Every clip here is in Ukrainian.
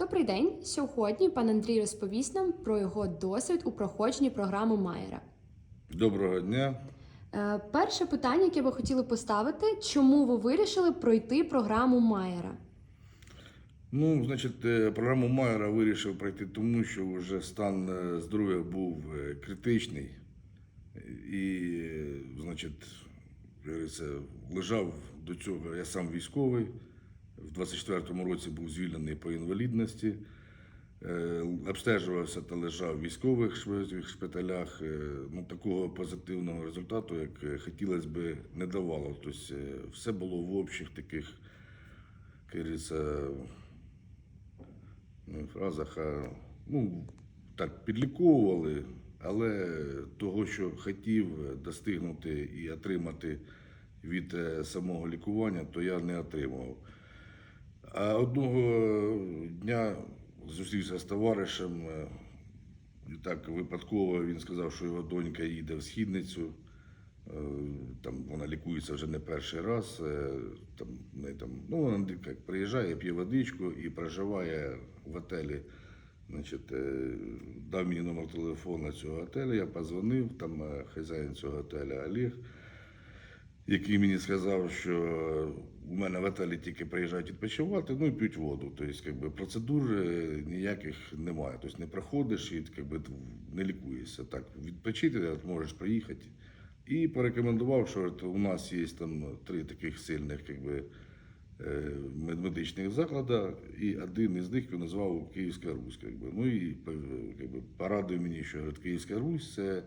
Добрий день! Сьогодні пан Андрій розповість нам про його досвід у проходженні програми Майера. Доброго дня. Е, Перше питання, яке ви хотіли поставити, чому ви вирішили пройти програму Майера? Ну, значить, е, програму Майера вирішив пройти тому, що вже стан е, здоров'я був критичний. І, значить, лежав до цього. Я сам військовий. В 24-му році був звільнений по інвалідності. Е, Обстежувався та лежав в військових шпиталях. Е, Ну, такого позитивного результату, як е, хотілося б, не давало. Тобто все було в общих таких, говориться, не фразах, а ну, так, підліковували, але того, що хотів достигнути і отримати від самого лікування, то я не отримував. А одного дня зустрівся з товаришем. е, І так випадково він сказав, що його донька їде в східницю. Е, Там вона лікується вже не перший раз. е, Там, в неї там, ну, вона як приїжджає, п'є водичку і проживає в готелі. Значить, дав мені номер телефону цього готелю, я позвонив, там хазяїн цього готелю Олег, який мені сказав, що у мене в готелі тільки приїжджають відпочивати, ну і п'ють воду. Тобто, якби, процедур е, ніяких немає. Тобто не проходиш і якби, не лікуєшся. Так, відпочити можеш приїхати. І порекомендував, що у нас є там три таких сильних якби, е, медичних заклади, і один із них він назвав Київська Русь. Якби. Ну і е, якби, порадив мені, що Київська Русь це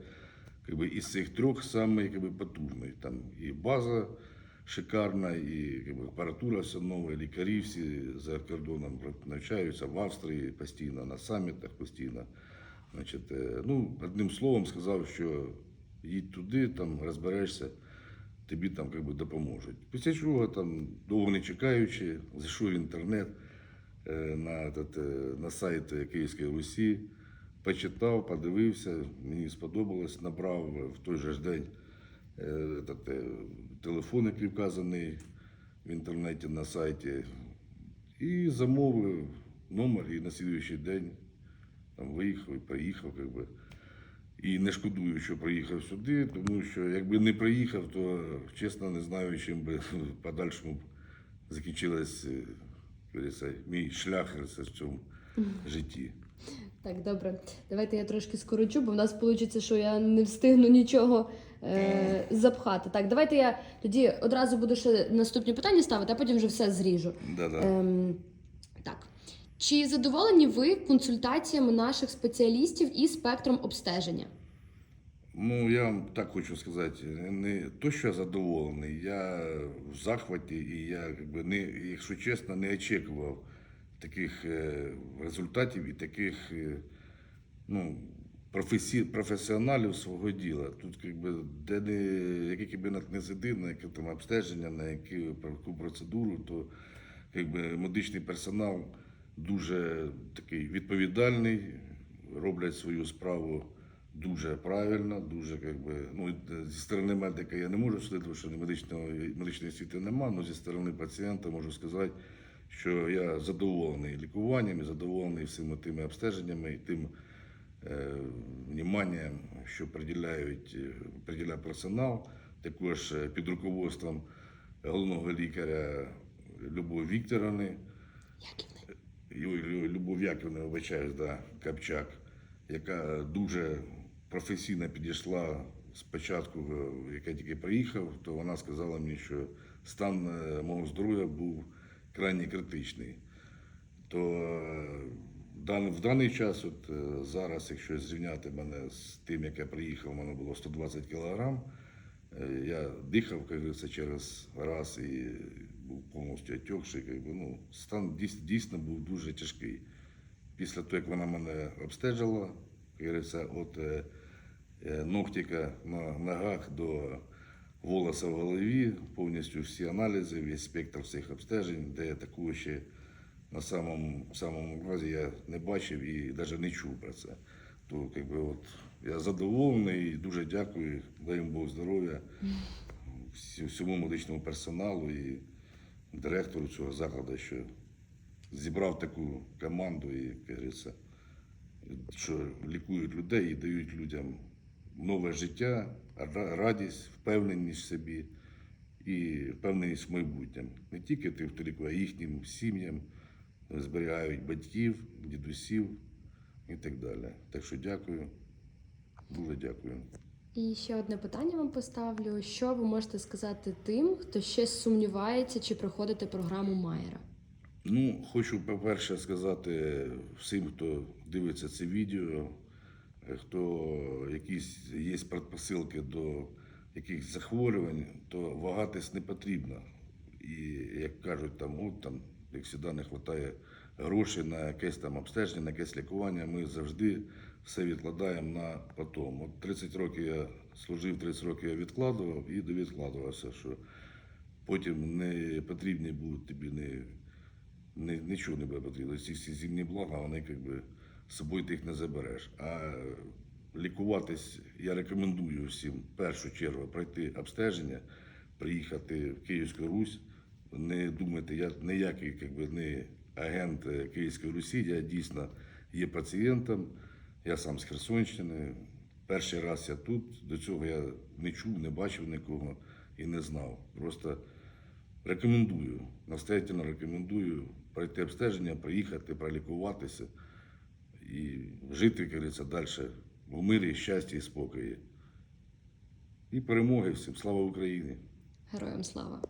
якби, із цих трьох саме якби, потужний. Там і база шикарна, і якби, апаратура все нова, лікарі всі за кордоном навчаються в Австрії постійно, на самітах постійно. Значить, е, ну, одним словом сказав, що їдь туди, там розберешся, тобі там як би, допоможуть. Після чого там, довго не чекаючи, зайшов в інтернет е, на, е, на сайт Київської Русі, почитав, подивився, мені сподобалось, набрав в той же день е, этот, е, телефон, який вказаний в інтернеті на сайті, і замовив номер, і на слідуючий день там виїхав і приїхав, якби. І не шкодую, що приїхав сюди, тому що якби не приїхав, то чесно не знаю, чим би в подальшому закінчилось е, мій шлях в цьому житті. Так, добре. Давайте я трошки скорочу, бо в нас вийде, що я не встигну нічого е, запхати. Так, давайте я тоді одразу буду ще наступні питання ставити, а потім вже все зріжу. Да-да. Ем, так. Чи задоволені ви консультаціями наших спеціалістів і спектром обстеження? Ну, я вам так хочу сказати, не то, що я задоволений, я в захваті, і я, якби, не, якщо чесно, не очікував таких е, результатів і таких е, ну, професі, професіоналів свого діла. Тут, якби, де не, який кабінет не сидив, на яке там обстеження, на яку, про яку процедуру, то якби, медичний персонал дуже такий відповідальний, роблять свою справу дуже правильно, дуже якби, ну, зі сторони медика я не можу судити, тому що медичного, медичної освіти немає, але зі сторони пацієнта можу сказати, що я задоволений лікуванням, і задоволений всіми тими обстеженнями і тим е, вниманням, що приділяють, е, приділяє персонал, також е, під руководством головного лікаря Любові Вікторовни. Любов Яківна, вибачаюсь, да, Капчак, яка дуже професійно підійшла спочатку, е, як я тільки приїхав, то вона сказала мені, що стан е, мого здоров'я був крайні критичний. То е, в даний час, от е, зараз, якщо зрівняти мене з тим, як я приїхав, у мене було 120 кілограм. Е, Я дихав, говориться, через раз і був повністю отекший. Якби, ну, стан дійсно був дуже тяжкий. Після того, як вона мене обстежила, говориться, от ногтика на ногах до волоса в голові, повністю всі аналізи, весь спектр всіх обстежень, де такого ще на самому, самому разі я не бачив і навіть не чув про це. То якби, от, я задоволений і дуже дякую, дай їм Бог здоров'я всьому медичному персоналу і директору цього закладу, що зібрав таку команду і, як говориться, що лікують людей і дають людям нове життя, радість, впевненість в собі і впевненість в майбутньому. Не тільки хто а їхнім сім'ям зберігають батьків, дідусів і так далі. Так що дякую, дуже дякую. І ще одне питання вам поставлю: що ви можете сказати тим, хто ще сумнівається, чи проходити програму Майера? Ну, хочу, по-перше, сказати всім, хто дивиться це відео, хто якісь є предпосилки до якихось захворювань, то вагатись не потрібно. І як кажуть, там, от там, як завжди, не вистачає грошей на якесь там обстеження, на якесь лікування. Ми завжди все відкладаємо на потом. От 30 років я служив, 30 років я відкладував і довідкладувався, що потім не потрібні будуть тобі не не, нічого не буде потрібно. Ці всі зімні блага, вони якби собою ти їх не забереш. А лікуватись я рекомендую всім в першу чергу пройти обстеження, приїхати в Київську Русь. Не думайте, я ніякий якби, не агент Київської Русі, я дійсно є пацієнтом. Я сам з Херсонщини. Перший раз я тут. До цього я не чув, не бачив нікого і не знав. Просто Рекомендую, настоятельно рекомендую пройти обстеження, приїхати, пролікуватися і жити, говориться, далі в мирі, щасті і спокої. І перемоги всім. Слава Україні! Героям слава!